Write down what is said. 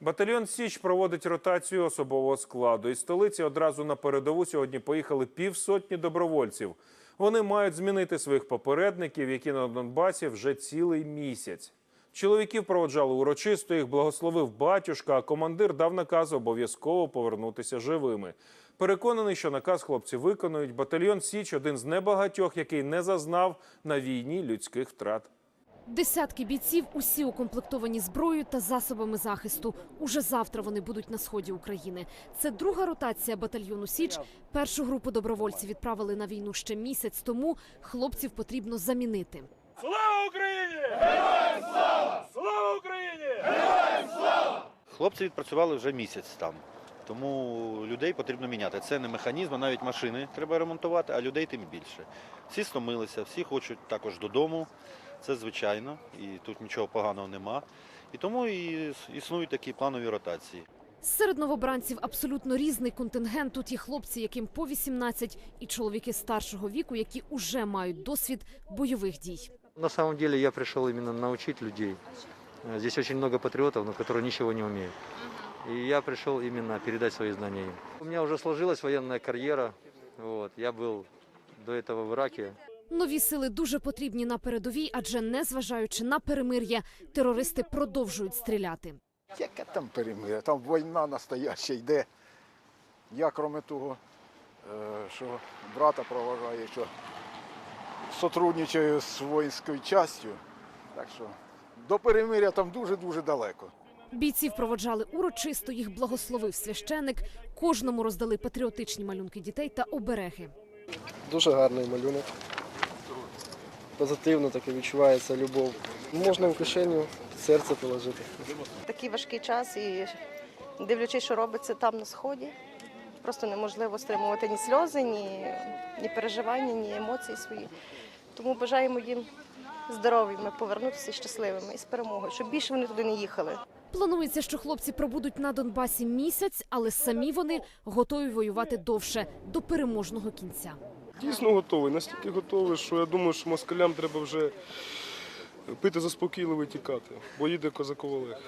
Батальйон Січ проводить ротацію особового складу. Із столиці одразу на передову сьогодні поїхали півсотні добровольців. Вони мають змінити своїх попередників, які на Донбасі вже цілий місяць. Чоловіків проводжали урочисто, їх благословив батюшка, а командир дав наказ обов'язково повернутися живими. Переконаний, що наказ хлопці виконують. Батальйон Січ один з небагатьох, який не зазнав на війні людських втрат. Десятки бійців усі укомплектовані зброєю та засобами захисту. Уже завтра вони будуть на сході України. Це друга ротація батальйону Січ. Першу групу добровольців відправили на війну ще місяць тому. Хлопців потрібно замінити. Слава Україні! Героям слава! Слава Україні! Хлопці відпрацювали вже місяць там. Тому людей потрібно міняти. Це не механізм, а навіть машини треба ремонтувати, а людей тим більше. Всі стомилися, всі хочуть також додому. Це звичайно, і тут нічого поганого нема. І тому і існують такі планові ротації. Серед новобранців абсолютно різний контингент. Тут є хлопці, яким по 18, і чоловіки старшого віку, які уже мають досвід бойових дій. На самом деле я пришел именно научить людей. Здесь очень много патриотов, но которые ничего не умеют. И я пришел именно передать свои знания им. У меня уже сложилась военная карьера. Вот. Я был до этого в Ираке. Нові сили дуже потрібні на передовій, адже незважаючи на перемир'я, терористи продовжують стріляти. Яке там перемир'я? Там війна настояща йде. Я, крім того, е, що брата проважаю, що сотрудничаю з воїнською частю. Так що до перемир'я там дуже-дуже далеко. Бійців проводжали урочисто, їх благословив священик. Кожному роздали патріотичні малюнки дітей та обереги. Дуже гарний малюнок. Позитивно таке відчувається любов. Можна в кишеню під серце положити. такий важкий час і дивлячись, що робиться там на сході, просто неможливо стримувати ні сльози, ні, ні переживання, ні емоції свої. Тому бажаємо їм здоровими повернутися щасливими і з перемогою, щоб більше вони туди не їхали. Планується, що хлопці пробудуть на Донбасі місяць, але самі вони готові воювати довше до переможного кінця. Дійсно готовий, настільки готовий, що я думаю, що москалям треба вже пити заспокійливо і тікати, бо їде Олег.